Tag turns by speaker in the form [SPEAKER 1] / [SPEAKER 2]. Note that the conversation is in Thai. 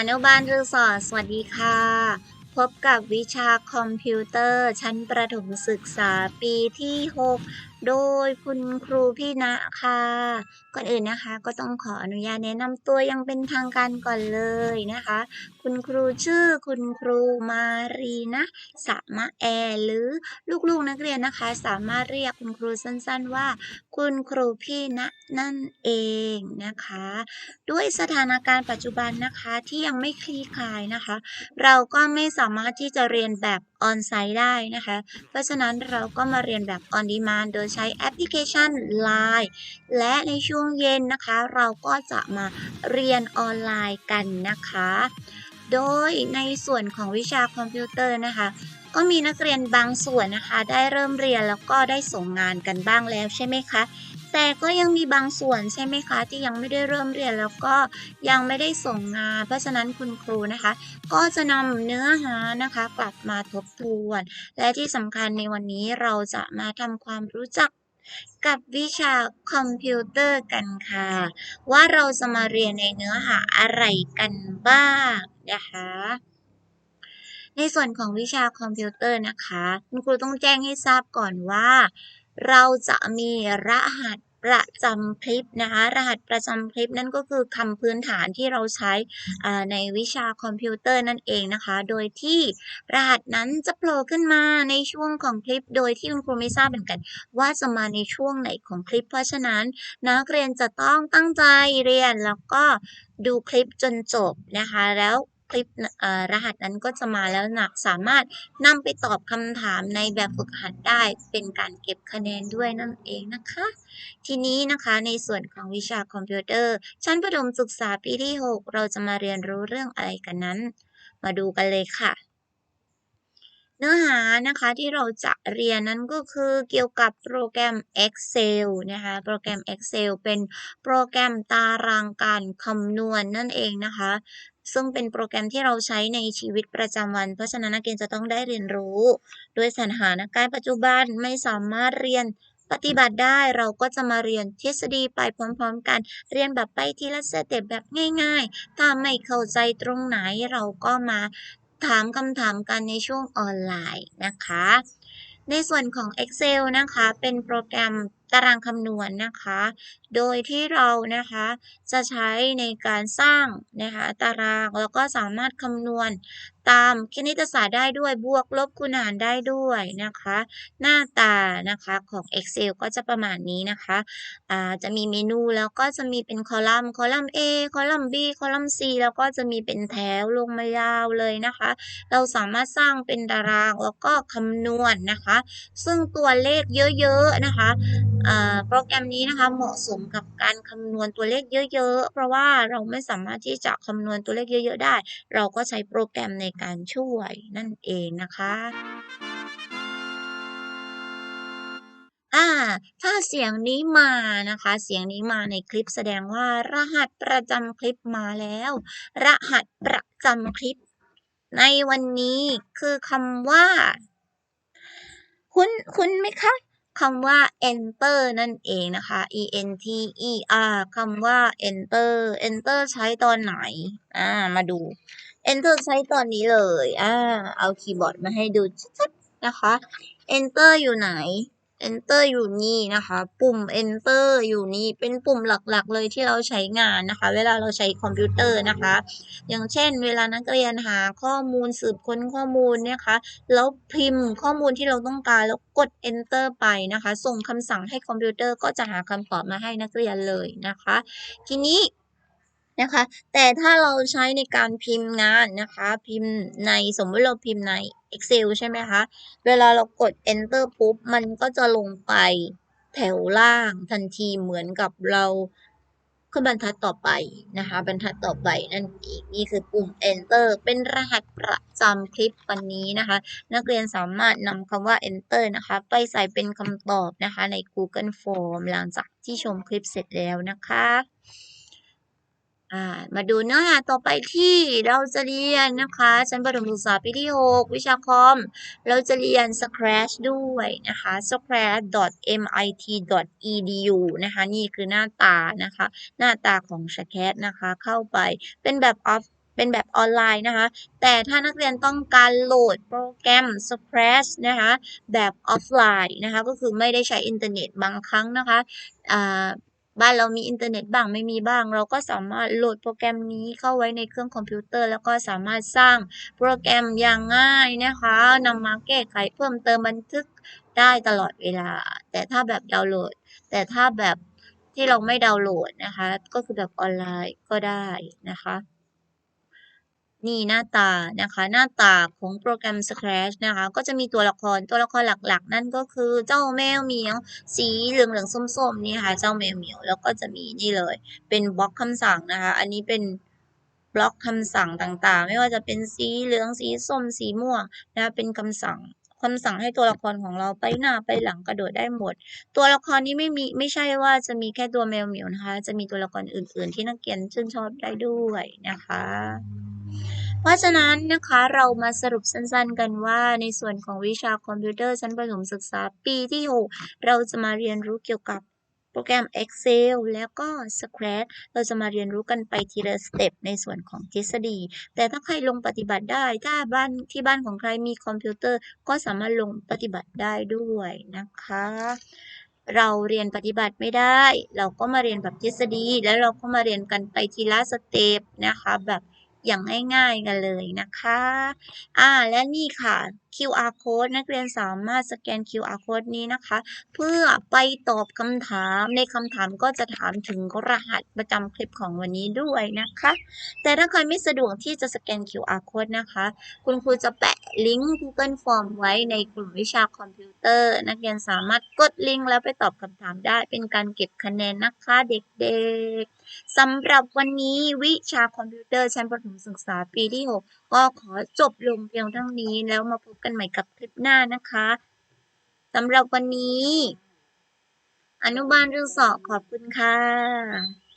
[SPEAKER 1] อนุบาลรีสอร์ทสวัสดีค่ะ พบกับวิชาคอมพิวเตอร์ชั้นประถมศึกษาปีที่ 6โดยคุณครูพี่ณะค่ะ ก่อนอื่นนะคะ ก็ต้องขออนุญาตแนะนำตัวยังเป็นทางการก่อนเลยนะคะ คุณครูชื่อคุณครูมารีนะสามะแอร์หรือลูกๆนักเรียนนะคะ สามารถเรียกคุณครูสั้นๆว่า คุณครูพี่ณะนั่นเองนะคะ ด้วยสถานการณ์ปัจจุบันนะคะที่ยังไม่คลี่คลายนะคะ เราก็ไม่สามารถที่จะเรียนแบบ ออนไซต์ได้นะคะ เพราะฉะนั้นเราก็มาเรียนแบบออนดีมานโดยใช้แอปพลิเคชัน Line และในช่วงเย็นนะคะ เราก็จะมาเรียนออนไลน์กันนะคะ โดยในส่วนของวิชาคอมพิวเตอร์นะคะ ก็มีนักเรียนบางส่วนนะคะ ได้เริ่มเรียนแล้วก็ได้ส่งงานกันบ้างแล้วใช่ไหมคะ แต่ก็ยังมีบางส่วนใช่ไหมคะที่ยังไม่ได้เริ่มเรียนแล้วก็ยังไม่ได้ส่งงาน เพราะฉะนั้นคุณครูนะคะ ก็จะนำเนื้อหานะคะ กลับมาทบทวน และที่สำคัญในวันนี้เราจะมาทำความรู้จักกับวิชาคอมพิวเตอร์กันค่ะ ว่าเราจะมาเรียนในเนื้อหาอะไรกันบ้างนะคะ ในส่วนของวิชาคอมพิวเตอร์นะคะ คุณครูต้องแจ้งให้ทราบก่อนว่า เราจะมีรหัสประจำคลิปนะคะ รหัสประจำคลิปนั่นก็คือคำพื้นฐานที่เราใช้อ่าในวิชาคอมพิวเตอร์นั่นเองนะคะ โดยที่รหัสนั้นจะโผล่ขึ้นมาในช่วงของคลิป โดยที่คุณครูไม่ทราบเหมือนกัน ว่าจะมาในช่วงไหนของคลิป เพราะฉะนั้นนักเรียนจะต้องตั้งใจเรียนแล้วก็ดูคลิปจนจบนะคะแล้ว คลิปรหัสนั้นก็จะมาแล้วนะสามารถนำไปตอบคำถามในแบบฝึกหัดได้เป็นการเก็บคะแนนด้วยนั่นเองนะคะ ทีนี้นะคะในส่วนของวิชาคอมพิวเตอร์ ชั้นประถมศึกษาปีที่ 6 เราจะมาเรียนรู้เรื่องอะไรกันนั้น มาดูกันเลยค่ะเนื้อหานะคะที่เราจะเรียนนั้นก็คือเกี่ยวกับโปรแกรม Excel นะคะโปรแกรม Excel เป็นโปรแกรมตารางการคำนวณนั่นเองนะคะ ซึ่งเป็นโปรแกรมที่เราใช้ในชีวิตประจำวัน เพราะฉะนั้นนักเรียนจะต้องได้เรียนรู้ โดยสถานการณ์ปัจจุบันไม่สามารถเรียนปฏิบัติได้เราก็จะมาเรียนทฤษฎีไปพร้อมๆกัน เรียนแบบไปทีละสเต็ปแบบง่าย ๆ ถ้าไม่เข้าใจตรงไหนเราก็มาถามคำถามกันในช่วงออนไลน์นะคะ ในส่วนของ Excel นะคะ เป็นโปรแกรมตารางคำนวณนะคะ โดยที่เรานะคะจะใช้ในการสร้างนะคะตารางแล้วก็สามารถคำนวณ ตามคณิตศาสตร์ได้ด้วยบวกลบคูณหารได้ด้วยนะคะ หน้าตานะคะของ Excel ก็จะประมาณนี้นะคะอ่าจะมีเมนูแล้วก็จะมีเป็นคอลัมน์คอลัมน์ A คอลัมน์ B คอลัมน์ C แล้วก็จะมีเป็นแถวลงมายาวเลยนะคะ เราสามารถสร้างเป็นตารางแล้วก็คำนวณนะคะ ซึ่งตัวเลขเยอะๆนะคะ โปรแกรมนี้นะคะเหมาะสมกับการคำนวณตัวเลขเยอะๆ เพราะว่าเราไม่สามารถที่จะคำนวณตัวเลขเยอะๆ ได้ เราก็ใช้โปรแกรมในการช่วยนั่นเองนะคะอ่าถ้าเสียงนี้มานะคะ เสียงนี้มาในคลิปแสดงว่า รหัสประจำคลิปมาแล้ว รหัสประจำคลิป ในวันนี้คือคำว่า คุ้นคุ้นไหมคะ คำว่า enter นั่นเองนะคะ e n t e r คำว่า enter enter ใช้ตอนไหน อ่า มาดู enter ใช้ตอนนี้เลย อ่า เอาคีย์บอร์ดมาให้ดูชัดๆนะคะ enter อยู่ไหน enter อยู่นี่นะคะ ปุ่ม enter อยู่นี่เป็นปุ่มหลักๆ เลยที่เราใช้งานนะคะ เวลาเราใช้คอมพิวเตอร์นะคะ อย่างเช่น เวลานักเรียนหาข้อมูลสืบค้นข้อมูลนี่ยคะแล้วพิมพ์ข้อมูลที่เราต้องการแล้วกด enter ไปนะคะ ส่งคำสั่งให้คอมพิวเตอร์ก็จะหาคำตอบมาให้นักเรียนเลยนะคะ ทีนี้นะคะแต่ถ้าเราใช้ในการพิมพ์งานนะคะ พิมพ์ในสมมติเราพิมพ์ใน Excel ใช่ไหมคะ เวลาเรากด enter ปุ๊บ มันก็จะลงไปแถวล่างทันทีเหมือนกับเราขึ้นบรรทัดต่อไปนะคะ บรรทัดต่อไปนั่นเองนี่คือปุ่ม enter เป็นรหัสประจำคลิปวันนี้นะคะ นักเรียนสามารถนำคำว่า enter นะคะ ไปใส่เป็นคำตอบนะคะใน Google Form หลังจากที่ชมคลิปเสร็จแล้วนะคะ มาดูเนื้อหาต่อไปที่เราจะเรียนนะคะชั้นประถมศึกษาปีที่ 6 วิชาคอม เราจะเรียน Scratch ด้วยนะคะ scratch.mit.edu นะคะ นี่คือหน้าตานะคะ หน้าตาของ Scratch นะคะ เข้าไปเป็นแบบ Office เป็นแบบออนไลน์นะคะ แต่ถ้านักเรียนต้องการโหลดโปรแกรม Scratch นะคะ แบบออฟไลน์นะคะ ก็คือไม่ได้ใช้อินเทอร์เน็ตบางครั้งนะคะ บ้านเรามีอินเทอร์เน็ตบ้างไม่มีบ้าง เราก็สามารถโหลดโปรแกรมนี้เข้าไว้ในเครื่องคอมพิวเตอร์ แล้วก็สามารถสร้างโปรแกรมอย่างง่ายนะคะนำมาแก้ไขเพิ่มเติมบันทึกได้ตลอดเวลา แต่ถ้าแบบดาวน์โหลด แต่ถ้าแบบที่เราไม่ดาวน์โหลดนะคะ ก็คือแบบออนไลน์ก็ได้นะคะ นี่หน้าตานะคะ หน้าตาของโปรแกรม Scratch นะคะ ก็จะมีตัวละครตัวละครหลักๆ นั่นก็คือเจ้าแมวเหมียว สีเหลืองๆส้มๆนี่ค่ะ เจ้าแมวเหมียวแล้วก็จะมีนี่เลย เป็นบล็อกคำสั่งนะคะ อันนี้เป็นบล็อกคำสั่งต่างๆ ไม่ว่าจะเป็นสีเหลืองสีส้มสีม่วงนะคะเป็นคำสั่งคำสั่งให้ตัวละครของเราไปหน้าไปหลังกระโดดได้หมด ตัวละครนี้ไม่มีไม่ใช่ว่าจะมีแค่ตัวแมวเหมียวนะคะ จะมีตัวละครอื่น ๆ ที่นักเรียนชื่นชอบได้ด้วยนะคะ เพราะฉะนั้นนะคะเรามาสรุปสั้นๆกันว่า ในส่วนของวิชาคอมพิวเตอร์ชั้นประถมศึกษาปีที่ 6 เราจะมาเรียนรู้เกี่ยวกับโปรแกรม Excel แล้วก็ Scratch เราจะมาเรียนรู้กันไปทีละสเต็ปในส่วนของทฤษฎี แต่ถ้าใครลงปฏิบัติได้ ถ้าบ้านที่บ้านของใครมีคอมพิวเตอร์ ก็สามารถลงปฏิบัติได้ด้วยนะคะ เราเรียนปฏิบัติไม่ได้ เราก็มาเรียนแบบทฤษฎี แล้วเราก็มาเรียนกันไปทีละสเต็ปนะคะแบบ อย่างง่ายๆกันเลยนะคะ อ่า และนี่ค่ะ QR code นักเรียนสามารถสแกน QR code นี้นะคะ เพื่อไปตอบคำถาม ในคำถามก็จะถามถึงรหัสประจำคลิปของวันนี้ด้วยนะคะ แต่ถ้าใครไม่สะดวกที่จะสแกน QR code นะคะ คุณครูจะแปะลิงก์ Google Form ไว้ในกลุ่มวิชาคอมพิวเตอร์ นักเรียนสามารถกดลิงก์แล้วไปตอบคำถามได้ เป็นการเก็บคะแนนนะคะเด็กๆสำหรับวันนี้วิชาคอมพิวเตอร์ชั้นประถมศึกษาปีที่ 6 ก็ขอจบลงเพียงเท่านี้แล้วมาพบกันใหม่กับคลิปหน้านะคะสำหรับวันนี้ อนุบาลเรื่องสอบขอบคุณค่ะ